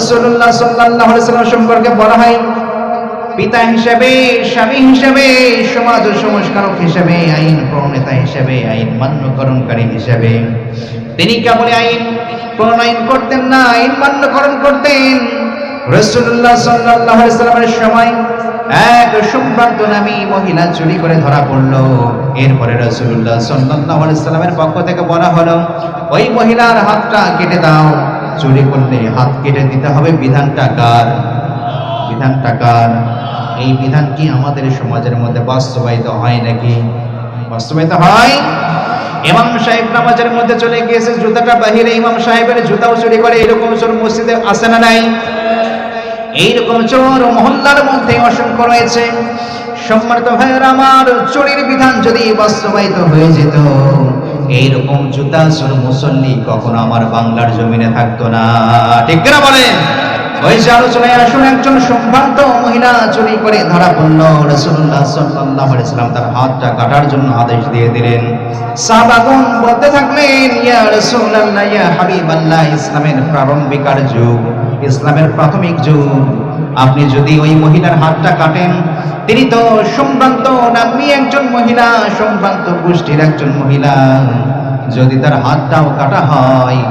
আলাইহি সাল্লাম সম্পর্কে বলা হয়, পিতা হিসেবে, স্বামী হিসেবে, সমাজ ও সংস্কারক হিসেবে, আইন প্রণেতা হিসেবে, আইন মান্যকরণকারী হিসেবে। তিনি কেবল আইন প্রণয়ন করতেন না, আইন মান্যকরণ করতেন। রসুল্লাহ সাল্লামের সময় এক সম্ভ্রান্ত নামী মহিলা চুরি করে ধরা পড়ল। এরপরে রসুল্লাহ সাল্লামের পক্ষ থেকে বলা হলো, ওই মহিলার হাতটা কেটে দাও। চুরি করলে হাত কেটে দিতে হবে, বিধানটা কার? বিধানটা কার? এই বিধান কি আমাদের সমাজের মধ্যে বাস্তবায়িত হয় নাকি? বাস্তবায়িত হয়? ইমাম সাহেব নামাজের মধ্যে চলে গিয়েছে, জুতাটা বাহিরে ইমাম সাহেবের জুতাও চুরি করে, এরকম চোর মসজিদে আসে না নাই? এইরকম চোর মহল্লার মধ্যে অসংখ্য রয়েছে। সম্মানিত ভাইয়ের, আমার চোরের বিধান যদি বাস্তবায়িত হয়ে যেত এইরকম জুতা চোর মুসল্লি কখনো আমার বাংলার জমিনে থাকতো না। ঠিক না বলেন? ওই যে আলোচনায় আসুন, একজন সম্ভ্রান্ত মহিলা চুরি করে ধরা পড়ল। রসুল্লাহ সাল্লাল্লাহু আলাইহি তার হাতটা কাটার জন্য আদেশ দিয়ে দিলেন সাহাবাগণ বলতে থাকলেন, ইয়া রাসূলুল্লাহ, ইয়া হাবিবাল্লাহ, ইসলামের প্রারম্ভিকার যুগ, ইসলামের প্রাথমিক যুগ। আপনি যদি ওই মহিলার হাতটা কাটেন, তিনি তো সম্ভ্রান্ত নাম্নী একজন মহিলা, সম্ভ্রান্ত গোষ্ঠীর একজন মহিলা। যদি তার হাতটাও কাটা হয়,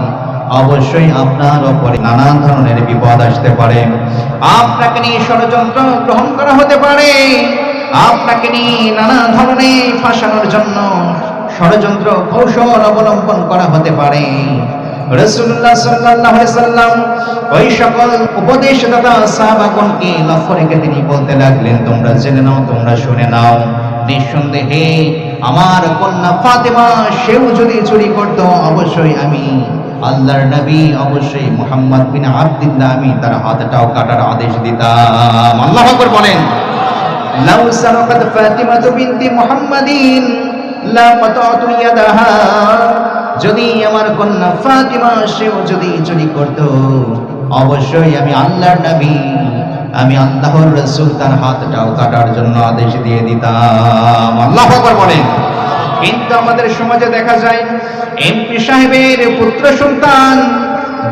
অবশ্যই আপনার ওপরে নানান ধরনের বিপদ আসতে পারে। আপনাকে নিয়ে ষড়যন্ত্র গ্রহণ করা হতে পারে। আপনাকে নিয়ে নানা ধরনের ফাঁসানোর জন্য ষড়যন্ত্র কৌশল অবলম্বন করা হতে পারে। রসুল্লাহ সাল্লাম ওই সকল উপদেশদাতা সাহাবাগণকে লক্ষ্য রেখে তিনি বলতে লাগলেন, তোমরা জেনে নাও, তোমরা শুনে নাও। নিঃসন্দেহে আমার কন্যা ফাতেমা, সেও যদি চুরি করতো, অবশ্যই আমি আল্লাহর নবী, অবশ্যই মুহাম্মদ বিন আব্দুল্লাহ আমি তার হাতটাও কাটার আদেশ দিতাম। আল্লাহ আকবার বলেন। লাউ সারাকাত ফাতিমা বিনতি মুহাম্মাদিন, লা কাতাতু ইয়াদাহা। যদি আমার কন্যা ফাতিমা, সেও যদি চুরি করত, অবশ্যই আমি আল্লাহর নবী, আমি আল্লাহর রসুল, তার হাতটাও কাটার জন্য আদেশ দিয়ে দিতাম। আল্লাহ বলেন। কিন্তু আমাদের সমাজে দেখা যায়, এমপি সাহেবের পুত্র সন্তান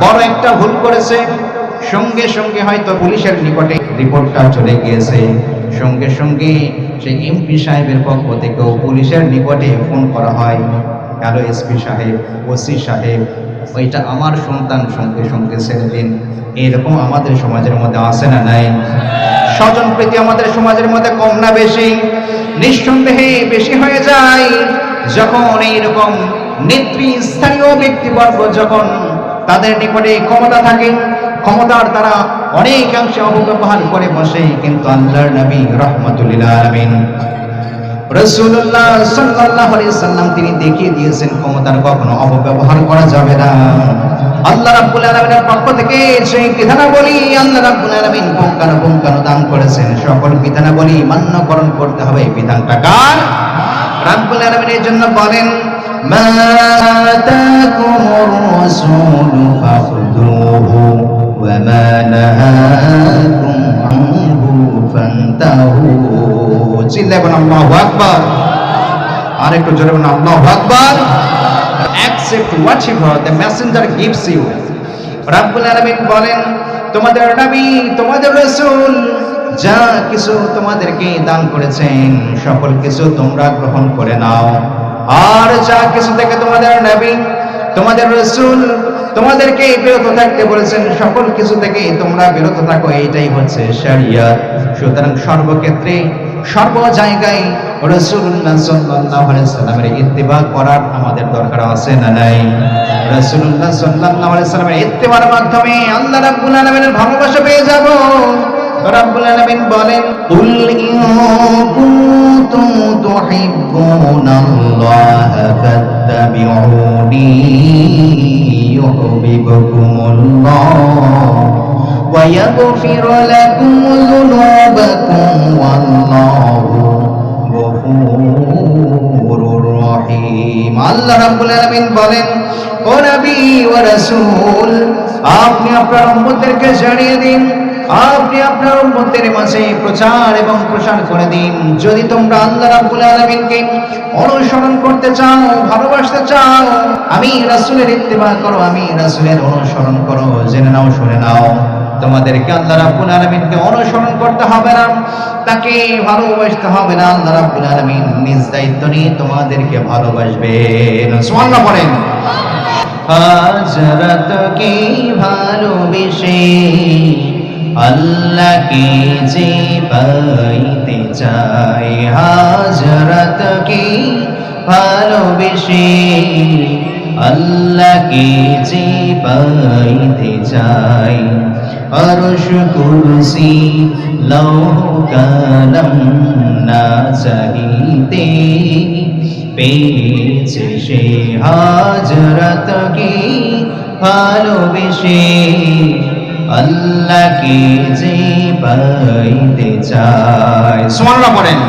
বড় একটা ভুল করেছে। সঙ্গে সঙ্গে হয়তো পুলিশের নিকটে রিপোর্টটা চলে গিয়েছে। সঙ্গে সঙ্গে সেই এমপি সাহেবের পক্ষ থেকেও পুলিশের নিকটে ফোন করা হয়। হ্যালো এসপি সাহেব, ওসি সাহেব, ওইটা আমার সন্তান সঙ্গে সঙ্গে ছেড়ে দিন। এরকম আমাদের সমাজের মধ্যে আসে না নাই? স্বজন প্রীতি আমাদের সমাজের মধ্যে কম না বেশি? নিঃসন্দেহে বেশি হয়ে যায় যখন এইরকম নেতৃস্থানীয় ব্যক্তিবর্গ যখন তাদের নিকটে ক্ষমতা থাকে, ক্ষমতার তারা অনেকাংশে অপব্যবহার করে বসে। কিন্তু আল্লাহর নবী রহমতুল্লাহ আলমিন রসুল্লাহ আলাইহি সাল্লাম তিনি দেখিয়ে দিয়েছেন, ক্ষমতার কখনো অপব্যবহার করা যাবে না। আল্লাহ রাব্বুল আলামিনের পক্ষ থেকে সেই বিধানাবলী আল্লাহ রাব্বুল আলামিন পুঙ্খানু পুঙ্খানু দান করেছেন। সকল বিধানাবলী মান্যকরণ করতে হবে। বিধানটা কার? রাব্বুল আলামিনের জন্য বলেন, মা আতাকুমুর রাসূলু ফাখুযুহু চিল্লায় বলেন আল্লাহু আকবার। আর একটু জোরে বলেন, আল্লাহু আকবার। accept whatever the messenger gives you রাব্বুল আলামিন বলেন, তোমাদের নবী, তোমাদের রাসূল যা কিছু তোমাদেরকে দান করেছেন, সকল কিছু তোমরা গ্রহণ করে নাও। আর যা কিছু থেকে তোমাদের নবী, তোমাদের রসুল তোমাদেরকে বিরত থাকতে বলেছেন, সকল কিছু থেকে তোমরা বিরত থাকো, এইটাই হচ্ছে শরিয়ত। সুতরাং সর্বক্ষেত্রে সর্ব জায়গায় রাসূলুল্লাহ সাল্লাল্লাহু আলাইহি সাল্লামের ইত্তিবা করার আমাদের দরকার আছে না নাই? রাসূলুল্লাহ সাল্লাল্লাহু আলাইহি সাল্লামের ইত্তিবার মাধ্যমে আল্লাহ রাব্বুল আলামিনের ভালোবাসা পেয়ে যাব। রাব্বুল আলামিন বলেন, কুল কুনতুম তুহিব্বুনাল্লাহ ফাত্তাবিউনি ইউহিব্বুকুমুল্লাহ। ويغفر لكم ذنوبكم والله গফুরুর রহিম আল্লাহ রাব্বুল আলামিন বলেন ও নবী ও রাসূল আপনি আপনার উম্মতদেরকে জানিয়ে দিন আপনি আপনার উম্মতের মাঝে প্রচার এবং প্রসার করে দিন যদি তোমরা আল্লাহ রাব্বুল আলামিনকে অনুসরণ করতে চাও ভালোবাসতে চাও আমি রাসূলের ইত্তেবা করো আমি রাসূলের অনুসরণ করো জেনে নাও শুনে নাও তোমাদেরকে আল্লাহ রাব্বুল আলামিনকে অনুসরণ করতে হবে না। তাকে ভালোবাসতে হবে না। আল্লাহ রাব্বুল আলামিন নিজ দায়িত্ব নিয়ে তোমাদেরকে ভালোবাসবেন সুবহানাল্লাহ বলেন। হাজরতকে ভালোবেসে আল্লাহকে যে পাইতে চাই হাজরতকে ভালোবেসে আল্লাহকে যে পাইতে চাই। অরশ কুরসি লৌহ কালম না চাহিতে পেয়েছে সে হাজরত কি ভালোবেসে। আল্লাহকে যে পাইতে চায় সুমানরা পড়েন